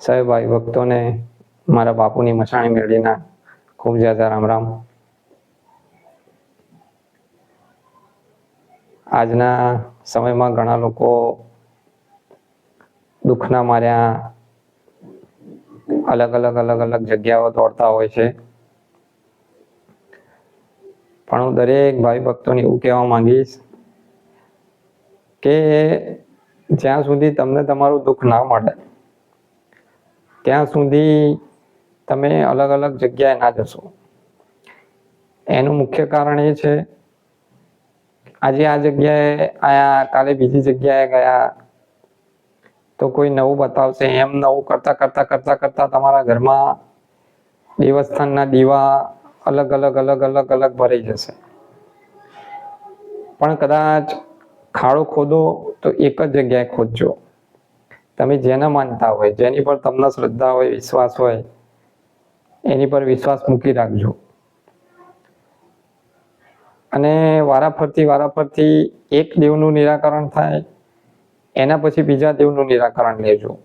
સૌ ભાઈ ભક્તોને મારા બાપુની મસાણી મેળવીના ખૂબ જ્યાદા રામ રામ આજના સમયમાં ઘણા લોકો દુઃખના માર્યા અલગ અલગ અલગ અલગ જગ્યાઓ દોડતા હોય છે. પણ હું દરેક ભાઈ ભક્તોને એવું કહેવા માંગીશ કે જ્યાં સુધી તમને તમારું દુઃખ ના મળે ત્યાં સુધી તમે અલગ અલગ જગ્યાએ ના જશો. એનું મુખ્ય કારણ એ છે, આજે આ જગ્યાએ આયા કાલે બીજી જગ્યાએ ગયા, તો કોઈ નવું બતાવશે. એમ નવું કરતા કરતા કરતા કરતા તમારા ઘરમાં દેવસ્થાનના દીવા અલગ અલગ અલગ અલગ અલગ ભરાઈ જશે. પણ કદાચ ખાડો ખોદો તો એક જ જગ્યાએ ખોદજો. તમે જેને માનતા હોય, જેની પર તમને શ્રદ્ધા હોય, વિશ્વાસ હોય, એની પર વિશ્વાસ મૂકી રાખજો. અને વારાફરતી વારાફરતી એક દેવનું નિરાકરણ થાય, એના પછી બીજા દેવનું નિરાકરણ લેજો.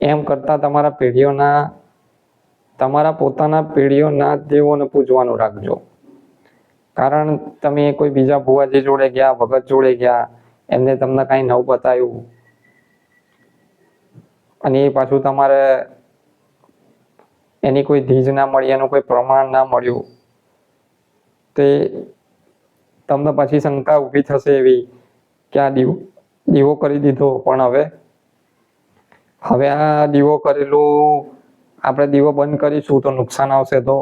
એમ કરતા તમારા પેઢીઓના, તમારા પોતાના પેઢીઓના દેવોને પૂજવાનું રાખજો. કારણ તમે કોઈ બીજા ભુવાજી જોડે ગયા, ભગત જોડે ગયા, એમને તમને કાંઈ નવું બતાવ્યું અને એ પાછું તમારે એની કોઈ ધીજ ના મળી, એનું કોઈ પ્રમાણ ના મળ્યું, તે તમને પછી શંકા ઊભી થશે એવી કે આ દીવો દીવો કરી દીધો. પણ હવે હવે આ દીવો કરેલું, આપણે દીવો બંધ કરીશું તો નુકસાન આવશે તો.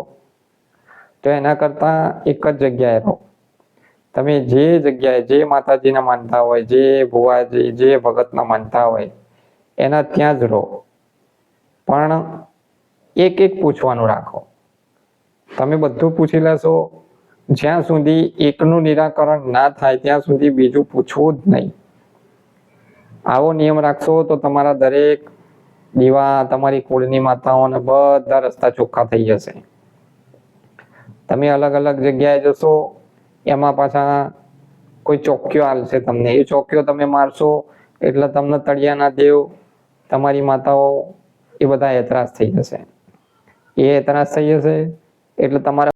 તો એના કરતાં એક જ જગ્યાએ રહો. તમે જે જગ્યાએ, જે માતાજીને માનતા હોય, જે ભુવાજી, જે ભગતના માનતા હોય એના ત્યાં જ રહો. પણ એક એક પૂછવાનું રાખો. તમે બધું પૂછી લેશો, જ્યાં સુધી એકનું નિરાકરણ ના થાય ત્યાં સુધી બીજું પૂછવું જ નહીં. આવો નિયમ રાખશો તો તમારા દરેક દીવા, તમારી કુળની માતાઓને બધા રસ્તા ચોખ્ખા થઈ જશે. તમે અલગ અલગ જગ્યાએ જશો, એમાં પાછા કોઈ ચોક્યો હાલશે તમને. એ ચોક્યો તમે મારશો એટલે તમને તળિયાના દેવ તમારી માતાઓ એ બધા એતરાજ થઈ જશે. એ એતરાજ થઈ જશે એટલે તમારા